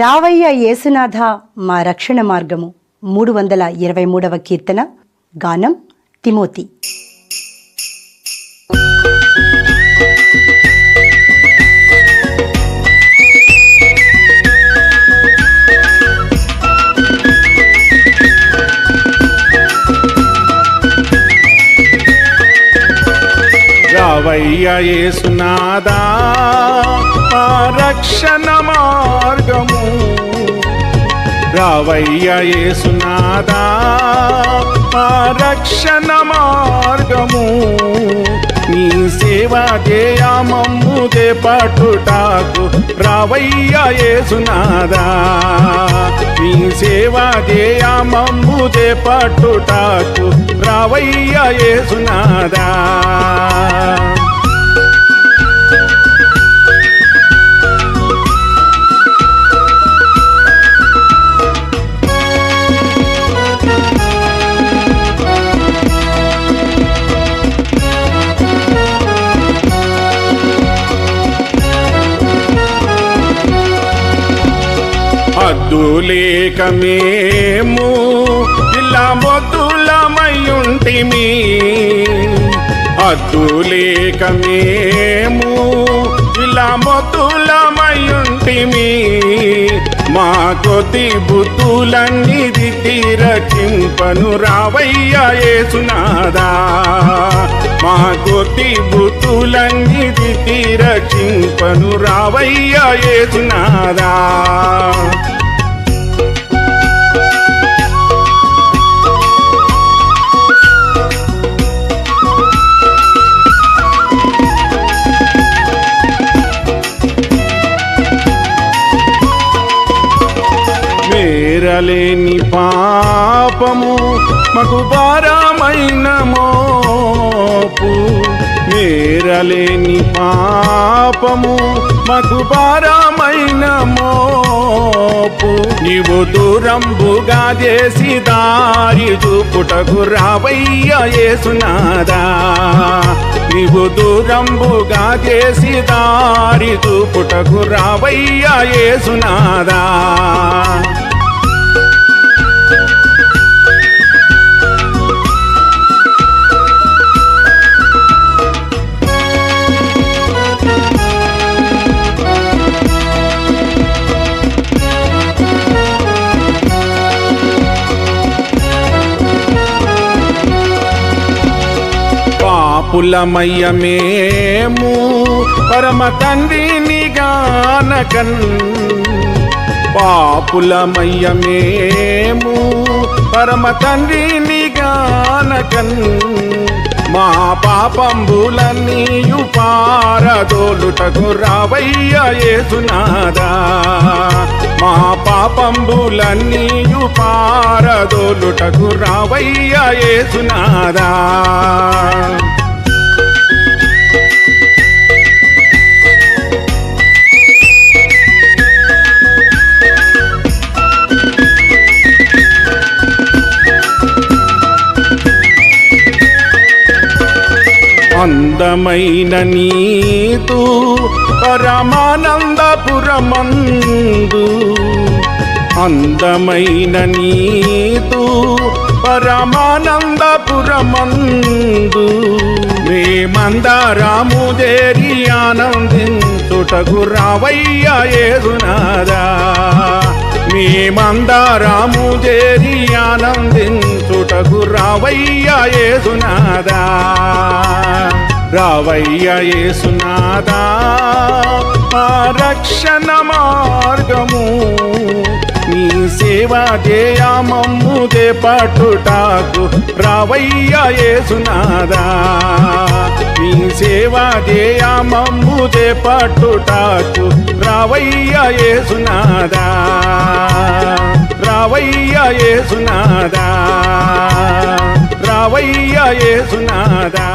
రావయ్య యేసునాథ మా రక్షణ మార్గము. మూడు వందల ఇరవై మూడవ కీర్తన గానం తిమోతి. రావయ్య రక్షణ మార్గము. రావయ్యేసునాదా రక్షణ మార్గము. నీ సేవ చేయమమ్ముదే పట్టుటాకు రావయ్యేసునాదా నీ సేవ చేయమమ్ముదే పట్టుటాకు రావయ్యేసునాదా. యేసునాదా అద్దులేక మేము ఇలా మొద్దులమయ్యుంటిమి అద్దులేక మేము ఇలా మొద్దులమయ్యుంటిమి మా కొద్ది బుద్ధులన్నిది తీరచింపను రావయ్య ఏసునాదా మా కొద్ది బుద్ధులన్నిది తీరచింపను రావయ్య ఏసునాదా తీరలేని పాపము మగు భారమైన మోపు. మేరలేని పాపము మగు భారమైన మోపు. నీవు దూరంబుగా చేసి దారి చూపుటకు రావయ్య యేసునాదా నీవు దూరంబుగా చేసి దారి చూపుటకు రావయ్య యేసునాదా పాపులమయ్యమేము పరమ తండ్రిని గానకన్. పాపులమయ్యమేము పరమ తండ్రిని గానకన్. మా పాపంబులన్నీయు పారదోలుటకు రావయ్య యేసునాదా. మా పాపంబులన్నీయు పారదోలుటకు రావయ్య యేసునాదా. అందమైన నీతు పరమానందపురమందు. అందమైన నీతు పరమానందపురమందు. మేమందరాము దేరి ఆనందించుటకు రావయ్య ఏదునాదా మేమందరాము దేరి ఆనందించుటకు రావయ్య ఏదునాదా రావయ్య రక్షణ మార్గము. నీ సేవా చేయమమ్ముదే పట్టుటాకు. రావయ్య యేసునాదా నీ సేవా చేయమమ్ముదే పట్టుటాకు. రావయ్య రావయ్యేసునాదా రావయ్యేసునాదా